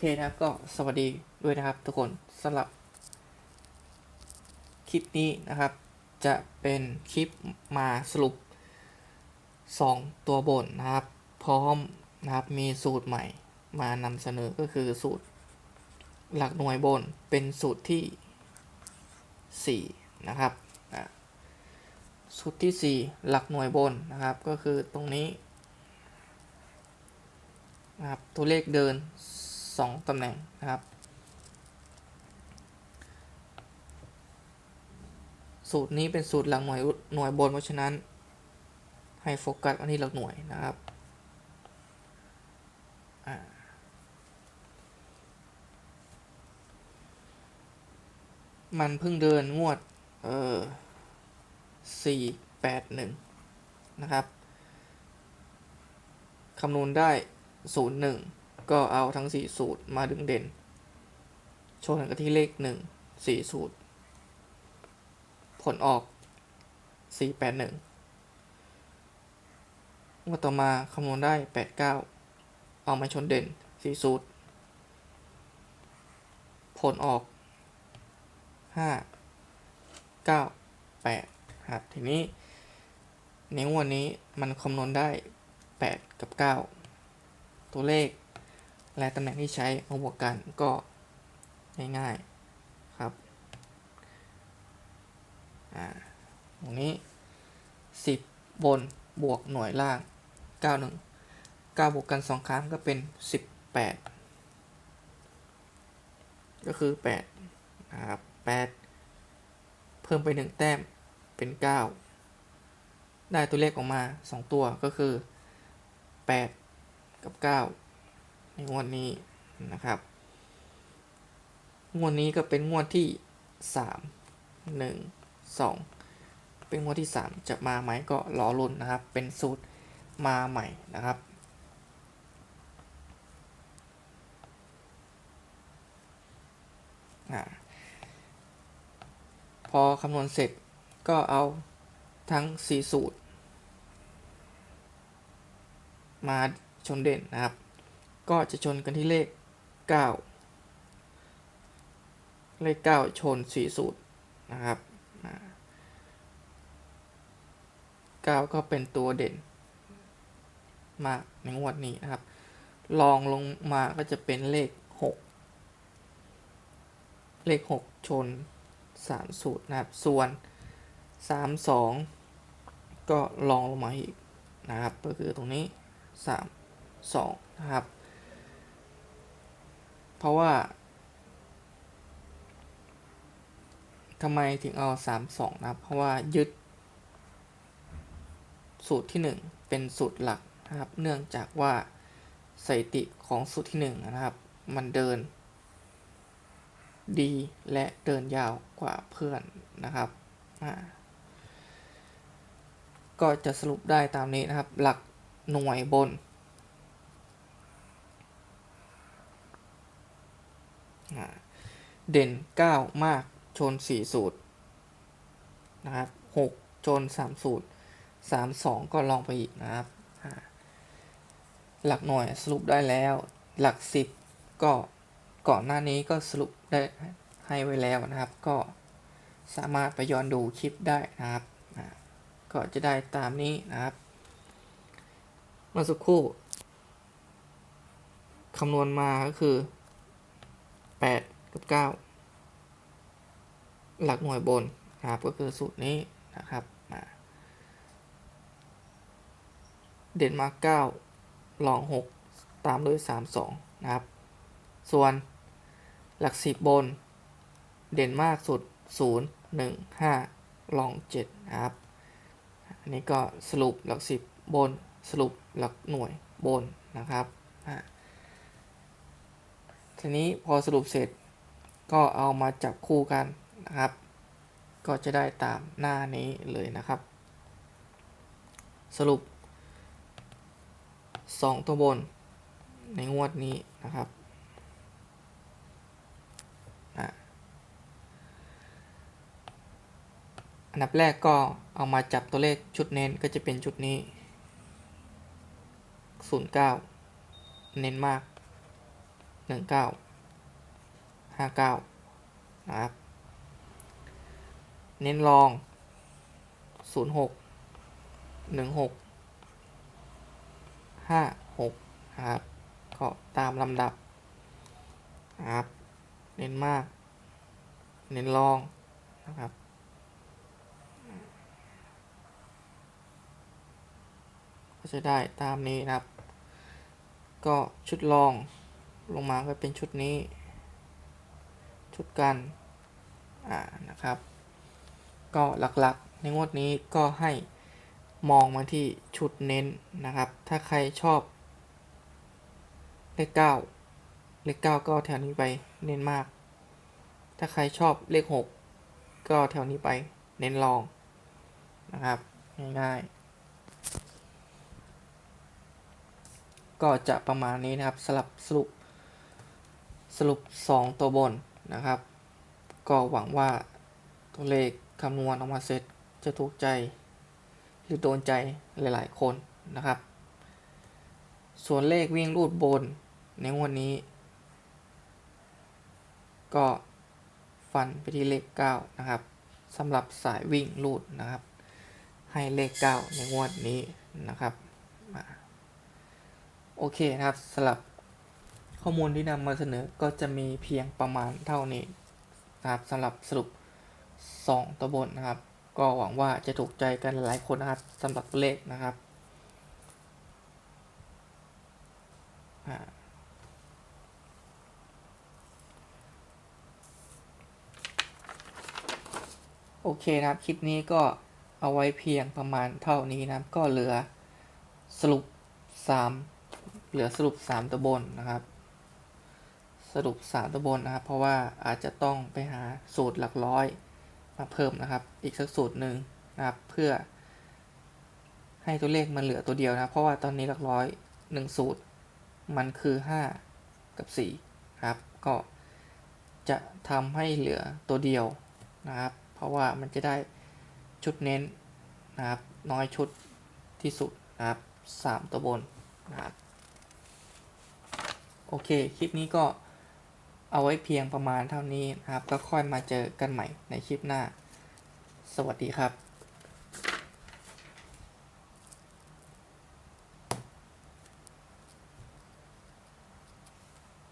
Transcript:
เคนะครับก็สวัสดีด้วยนะครับทุกคนสำหรับคลิปนี้นะครับ จะเป็นคลิปมาสรุป 2 ตัวบนนะครับ พร้อมนะครับมีสูตรใหม่มานำเสนอก็คือสูตรหลักหน่วยบนเป็นสูตรที่ 4 นะครับอะสูตรที่ 4 หลักหน่วยบนนะครับ ก็คือตรงนี้นะครับตัวเลขเดิน 2ตำแหน่งนะครับ สูตรนี้เป็นสูตรหลักหน่วยหน่วยบนเพราะฉะนั้น ให้โฟกัสอันนี้หลักหน่วยนะครับมันเพิ่งเดินงวด เออสี่แปดหนึ่งนะครับ คำนวณได้ศูนย์หนึ่ง ก็เอาทั้งสี่สูตรมาดึงเด่น โชว์กันที่เลขหนึ่งสี่สูตร ผลออกสี่แปดหนึ่งงวดต่อมาคำนวณได้แปดเก้าเอามาชนเด่นสี่สูตร ผลออกห้าเก้าแปดครับทีนี้ในวดนี้มันคำนวณได้แปดกับเก้าตัวเลข และตำแหน่งที่ใช้มาบวกกันก็ง่ายๆครับอ่าตรงนี้ 10 บนบวกหน่วยล่าง 91 9 บวกกัน 2 ครั้งก็เป็น 18 ก็คือ8นะครับ8เพิ่มไป 1 แต้มเป็น 9 ได้ตัวเลขออกมา 2 ตัวก็คือ 8 กับ 9 ในงวดนี้นะครับงวดนี้ก็เป็นงวดที่3 1 2เป็นงวดที่3จะมาไหมก็รอรุ่นนะครับ เป็นสูตรมาใหม่นะครับอพอคำนวณเสร็จก็เอาทั้ง 4 สูตร มาชนเด่นนะครับ ก็จะชนกันที่เลข 9 เลข 9 ชน 4 สูตรนะครับ9ก็เป็นตัวเด่น มากในงวดนี้นะครับ ลองลงมาก็จะเป็นเลข 6 เลข 6 ชน 3 สูตรนะครับ ส่วน 3 2 ก็ลองลงมาอีกนะครับ ก็คือตรงนี้ 3 2 นะครับ เพราะว่าทำไมถึงเอา 3 2 นะครับ เพราะว่ายึด สูตรที่ 1 เป็นสูตรหลักนะครับ เนื่องจากว่าสถิติของสูตรที่ 1 นะครับ มันเดิน ดีและเดินยาวกว่าเพื่อนนะครับก็จะสรุปได้ตามนี้นะครับ หลักหน่วยบน เด่น 9 มากชน 4 สูตรนะครับ6ชน 3 สูตร 3 2 ก็ลองไปอีกนะครับ หลักหน่วยสรุปได้แล้ว หลัก 10 ก็ก่อนหน้านี้ก็สรุปได้ให้ไว้แล้วนะครับ ก็สามารถไปย้อนดูคลิปได้นะครับ ก็จะได้ตามนี้นะครับเมื่อสักครู่คำนวณมาก็คือ 8 กับ9หลักหน่วยบนนะครับก็คือสูตรนี้นะครับเดนมาร์ก9ลอง6ตามด้วย3 2นะครับ ส่วนหลัก10บน เด่นมากสุด0 1 5ลอง7นะครับ อันนี้ก็สรุปหลัก10บนสรุปหลักหน่วยบนนะครับทีนี้พอสรุปเสร็จ ก็เอามาจับคู่กันนะครับ ก็จะได้ตามหน้านี้เลยนะครับ สรุป 2 ตัวบนในงวดนี้นะครับอันดับแรกก็เอามาจับตัวเลขชุดเน้นก็จะเป็นชุดนี้ 09 เน้นมากห นึ่งเก้าห้าเก้านะครับ เน้นรองศูนย์หกหนึ่งหกห้าหกนะครับ ก็ตามลำดับนะครับ เน้นมาก เน้นรองนะครับก็จะได้ตามนี้นะครับ ก็ชุดรองลงมาก็เป็นชุดนี้ ชุดกันอ่านะครับ ก็หลักๆ ในงวดนี้ก็ให้มองมาที่ชุดเน้นนะครับ ถ้าใครชอบเลขเก้าเลขเก้าก็แถวนี้ไปเน้นมาก ถ้าใครชอบเลขหกก็แถวนี้ไปเน้นรองนะครับง่ายๆก็จะประมาณนี้นะครับสลับสรุปสรุป 2 ตัวบน นะครับ ก็หวังว่าตัวเลขคำนวณออกมาเสร็จจะถูกใจ หรือโดนใจหลายๆ คนนะครับ ส่วนเลขวิ่งรูดบนในงวดนี้ ก็ฟันไปที่เลข 9 นะครับสำหรับสายวิ่งรูดนะครับ ให้เลข 9 ในงวดนี้นะครับ โอเคนะครับสำหรับ ข้อมูลที่นำมาเสนอก็จะมีเพียงประมาณเท่านี้นะครับสำหรับสรุป 2ตัวบนนะครับ ก็หวังว่าจะถูกใจกันหลายคนนะครับสำหรับเลขนะครับโอเคนะครับ คลิปนี้ก็เอาไว้เพียงประมาณเท่านี้นะครับ ก็เหลือสรุป 3 เหลือสรุป 3ตัวบนนะครับ สรุป 3ตัวบนนะครับ เพราะว่าอาจจะต้องไปหาสูตรหลักร้อยมาเพิ่มนะครับ อีกสักสูตรหนึ่งนะครับ เพื่อ ให้ตัวเลขมันเหลือตัวเดียวนะ เพราะว่าตอนนี้หลักร้อยหนึ่งสูตร มันคือ 5 กับ 4 ครับ ก็จะทำให้เหลือตัวเดียวนะครับ เพราะว่ามันจะได้ชุดเน้นนะครับ น้อยชุดที่สุดนะครับ 3 ตัวบนนะครับ โอเค คลิปนี้ก็ เอาไว้เพียงประมาณเท่านี้นะครับ ก็ค่อยมาเจอกันใหม่ในคลิปหน้า สวัสดีครับ